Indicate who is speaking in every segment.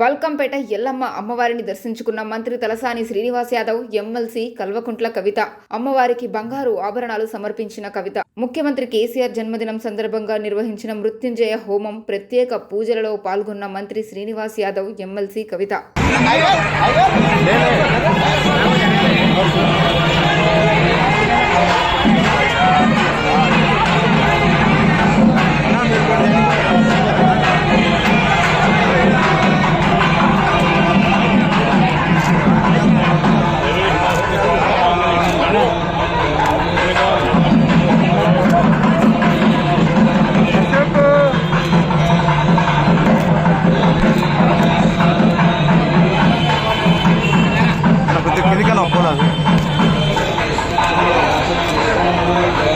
Speaker 1: బల్కంపేట ఎల్లమ్మ అమ్మవారిని దర్శించుకున్న మంత్రి తలసాని శ్రీనివాస్ యాదవ్ ఎమ్మెల్సీ కల్వకుంట్ల కవిత. అమ్మవారికి బంగారు ఆభరణాలు సమర్పించిన కవిత. ముఖ్యమంత్రి కేసీఆర్ జన్మదినం సందర్భంగా నిర్వహించిన మృత్యుంజయ హోమం ప్రత్యేక పూజలలో పాల్గొన్న మంత్రి Srinivas Yadav MLC Kavitha.
Speaker 2: Thank you.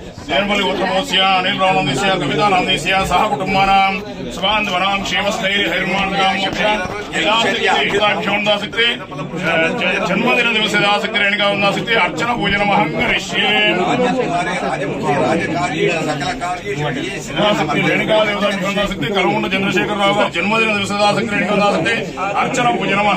Speaker 2: തേൻപൊലി ഉത്തമോസ്യ അനിൽ റോണന്ദിസ്യ കവിതാനന്ദിസ്യ സഹകുടുംബാനാം സുഖാന്തവനാം ക്ഷേമസ്ഥൈര്യ ഹൈർമാൻകാംക്ഷോന്ദാസക്തി ജന്മദിന ദിവസദാസക്തി രേണുകാവുന്നാസക്തി അർച്ചന പൂജനം അഹങ്കരിഷ്യേ രേണുകാദേവതാഭ്യോന്ദാസക്തി കലമുണ്ട ചന്ദ്രശേഖർ റാവു ജന്മദിന ദിവസദാസക്തി രേണുകാസക്തി അർച്ചന പൂജനം